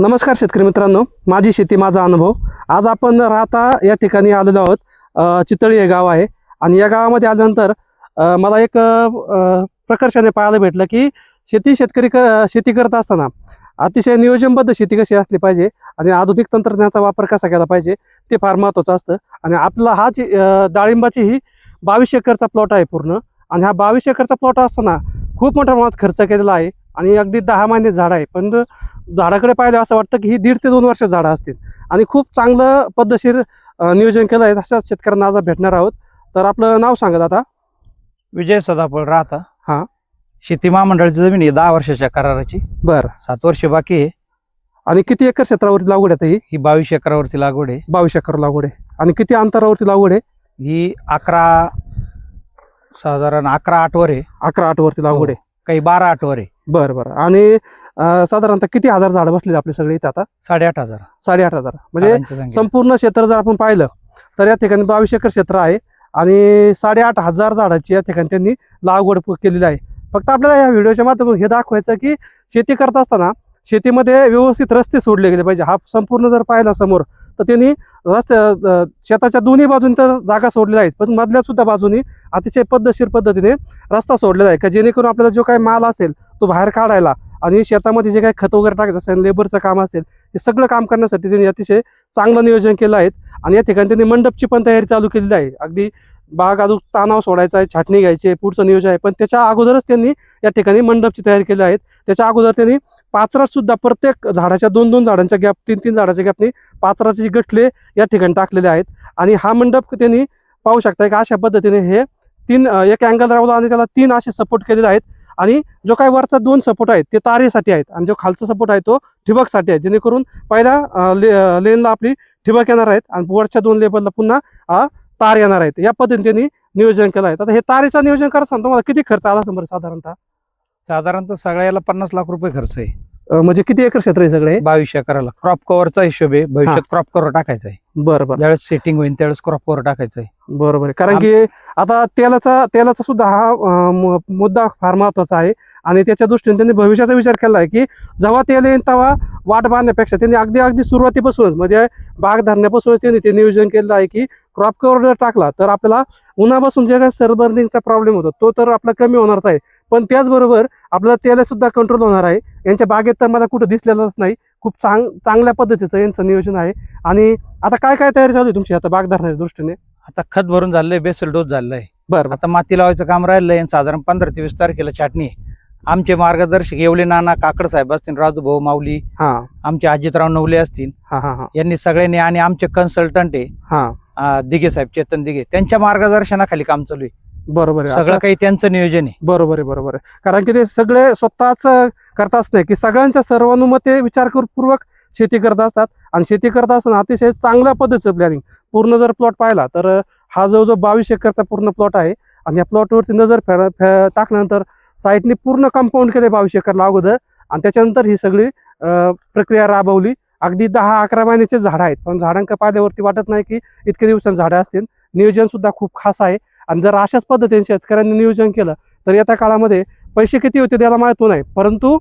नमस्कार शेतकरी मित्रांनो. माझी शेती माझा अनुभव. आज आपण राहता या ठिकाणी आलेलो आहोत. चितळी हे गाव आहे. आणि या गावामध्ये आल्यानंतर मला एक प्रकर्षाने पाहायला भेटलं की शेती शेतकरी क शेती करत असताना अतिशय नियोजनबद्ध शेती कशी असली पाहिजे आणि आधुनिक तंत्रज्ञानाचा वापर कसा केला पाहिजे ते फार महत्त्वाचं असतं. आणि आपला हाच डाळिंबाची ही बावीस एकरचा प्लॉट आहे पूर्ण. आणि हा बावीस एकरचा प्लॉट असताना खूप मोठ्या प्रमाणात खर्च केलेला आहे. आणि अगदी दहा महिने झाड आहे. पण झाडाकडे पाहिलं असं वाटतं की ही दीड ते दोन वर्ष झाडं असतील. आणि खूप चांगलं पद्धतशीर नियोजन केलं आहे अशाच शेतकऱ्यांना आज भेटणार आहोत. तर आपलं नाव सांगत आता विजय सदाफळ राहता. हा. शेती महामंडळाची जमीन आहे दहा वर्षाच्या कराराची. बरं. सात वर्ष बाकी आहे. आणि किती एकर क्षेत्रावरती लागवड आहे ही? ही बावीस एकरावरती लागवड आहे. बावीस एकर लागवड आहे. आणि किती अंतरावरती लागवड आहे? ही अकरा साधारण अकरा आठ वर आहे. अकरा आठ वरती लागवड आहे. काही बारा आठ वर आहे. बरं बरं. आणि अ, साधारणतः किती हजार झाडं बसलेली आपले सगळे इथे आता? साडेआठ हजार. साडेआठ हजार. म्हणजे झाडांची. संपूर्ण क्षेत्र जर आपण पाहिलं तर या ठिकाणी बावीस एकर क्षेत्र आहे आणि साडेआठ हजार झाडाची या ठिकाणी त्यांनी लागवड प- केलेली आहे. फक्त आपल्याला या व्हिडिओच्या माध्यमातून हे दाखवायचं की शेती करत असताना शेतीमध्ये व्यवस्थित रस्ते सोडले गेले पाहिजे. हा संपूर्ण जर पाहिला समोर तर त्यांनी रस्ते अ, शेताच्या दोन्ही बाजूनी तर जागा सोडलेल्या आहेत. पण मधल्या सुद्धा बाजूनी अतिशय पद्धतशीर पद्धतीने रस्ता सोडलेला आहे. का जेणेकरून आपल्याला जो काही माल असेल तो बाहेर काढायला आणि शेतामध्ये जे काही खत वगैरे टाकायचं असेल लेबरचं काम असेल हे सगळं काम करण्यासाठी त्यांनी अतिशय चांगलं नियोजन केलं आहे. आणि या ठिकाणी त्यांनी मंडपची पण तयारी चालू केलेली आहे. अगदी बाग अजून ताणाव सोडायचा आहे छाटणी घ्यायची आहे पुढचं नियोजन आहे. पण त्याच्या अगोदरच त्यांनी या ठिकाणी मंडपची तयारी केली आहे. त्याच्या अगोदर त्यांनी पाचरासुद्धा प्रत्येक झाडाच्या दोन दोन झाडांच्या गॅप तीन तीन झाडाच्या गॅपनी पाचराचे गठले या ठिकाणी टाकलेले आहेत. आणि हा मंडप त्यांनी पाहू शकताय का अशा पद्धतीने हे तीन एक अँगल रावला आणि त्याला तीन असे सपोर्ट केलेले आहेत. आणि जो काही वरचा दोन सपोर्ट आहेत ते तारेसाठी आहेत. आणि जो खालचा सपोर्ट आहे तो ठिबकसाठी आहे. जेणेकरून पहिल्या ले लेनला आपली ठिबक येणार आहेत आणि वरच्या दोन लेबलला पुन्हा तार येणार आहेत. या पद्धतीने त्यांनी नियोजन केलं आहे. आता हे तारेचं नियोजन करताना तुम्हाला किती खर्च आला समोर साधारणतः? साधारणतः सगळ्याला पन्नास लाख रुपये खर्च आहे. म्हणजे किती एकर क्षेत्र आहे सगळे? बावीस एकराला. क्रॉप कव्हरचा हिशोब आहे. भविष्यात क्रॉप कव्हर टाकायचा आहे बरं बरं. ज्यावेळेस सेटिंग होईल त्यावेळेस क्रॉप कव्हर टाकायचं आहे बरोबर आहे. कारण की आता तेलाचा तेलाचा सुद्धा हा मुद्दा फार महत्त्वाचा आहे. आणि त्याच्या दृष्टीने त्यांनी भविष्याचा विचार केला आहे की जेव्हा तेल येईल तेव्हा वाट बांधण्यापेक्षा त्यांनी अगदी अगदी सुरुवातीपासूनच म्हणजे बाग धरण्यापासूनच त्यांनी ते नियोजन केलं आहे की क्रॉप कव्हर जर टाकला तर आपल्याला उन्हापासून जे काही सरबर्निंगचा प्रॉब्लेम होतो तो तर आपला कमी होणारच आहे. पण त्याचबरोबर आपल्याला तेला सुद्धा कंट्रोल होणार आहे. यांच्या बागेत तर मला कुठं दिसलेलंच नाही. खूप चांग चांगल्या पद्धतीचं यांचं नियोजन आहे. आणि आता काय काय तयारी चालू आहे तुमची आता बाग धरण्याच्या दृष्टीने? आता खत भरून झालंय बेसल डोस झालाय. बरं आता माती लावायचं काम राहिलंय आणि साधारण पंधरा ते वीस तारखेला छाटणी आहे. आमचे मार्गदर्शक येवले नाना काकड साहेब असतील राजू भाऊ माऊली हा. आमचे अजितराव नवले असतील. हा हा हा. यांनी सगळ्यांनी आणि आमचे कन्सल्टंट आहे हा. अं, दिघे साहेब चेतन दिघे त्यांच्या मार्गदर्शनाखाली काम चालू आहे. बरोबर आहे. सगळं आता- काही त्यांचं नियोजन आहे. बरोबर आहे बरोबर आहे. कारण की ते सगळे स्वतःच करताच नाही की सगळ्यांच्या सर्वानुमते विचारपूर्वक शेती करत असतात. आणि शेती करत असताना अतिशय चांगल्या पद्धतीचं प्लॅनिंग पूर्ण जर प्लॉट पाहिला तर हा जो जो बावीस एकरचा पूर्ण प्लॉट आहे. आणि या प्लॉटवरती नजर फेड फे टाकल्यानंतर साईडने पूर्ण कंपाऊंड केले बावीस एकरला अगोदर. आणि त्याच्यानंतर ही सगळी अं, प्रक्रिया राबवली. अगदी दहा अकरा महिन्याचे झाडं आहेत. पण झाडांका पाल्यावरती वाटत नाही की इतके दिवसांत झाडं असतील. नियोजन सुद्धा खूप खास आहे. आणि जर अशाच पद्धतीने शेतकऱ्यांनी नियोजन केलं तर येत्या काळामध्ये पैसे किती होते त्याला माहिती नाही. परंतु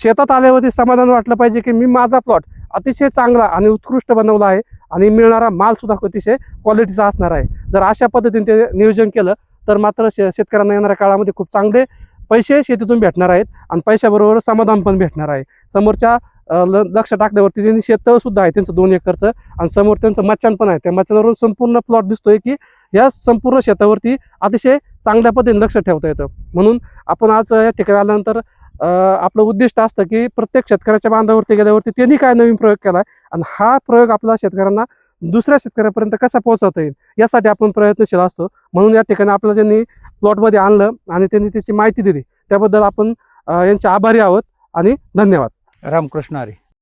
शेतात आल्यावरती समाधान वाटलं पाहिजे की मी माझा प्लॉट अतिशय चांगला आणि उत्कृष्ट बनवला आहे आणि मिळणारा मालसुद्धा अतिशय क्वालिटीचा असणार आहे. जर अशा पद्धतीने ते नियोजन केलं तर मात्र शे शेतकऱ्यांना येणाऱ्या काळामध्ये खूप चांगले पैसे शेतीतून भेटणार आहेत आणि पैशाबरोबर समाधान पण भेटणार आहे. समोरच्या लक्ष टाकल्यावरती त्यांनी शेततळ सुद्धा आहे त्यांचं दोन एकरचं. आणि समोर त्यांचं मच्छान पण आहे. त्या मच्छानवरून संपूर्ण प्लॉट दिसतोय की या संपूर्ण शेतावरती अतिशय चांगल्या पद्धतीने लक्ष ठेवता येतं. म्हणून आपण आज या ठिकाणी आल्यानंतर आपलं उद्दिष्ट असतं की प्रत्येक शेतकऱ्याच्या बांधावरती गेल्यावरती त्यांनी काय नवीन प्रयोग केला आणि हा प्रयोग आपला शेतकऱ्यांना दुसऱ्या शेतकऱ्यापर्यंत कसा पोहोचवता येईल यासाठी आपण प्रयत्नशील असतो. म्हणून या ठिकाणी आपल्याला त्यांनी प्लॉटमध्ये आणलं आणि त्यांनी त्याची माहिती दिली. त्याबद्दल आपण यांचे आभारी आहोत आणि धन्यवाद. रामकृष्ण आरे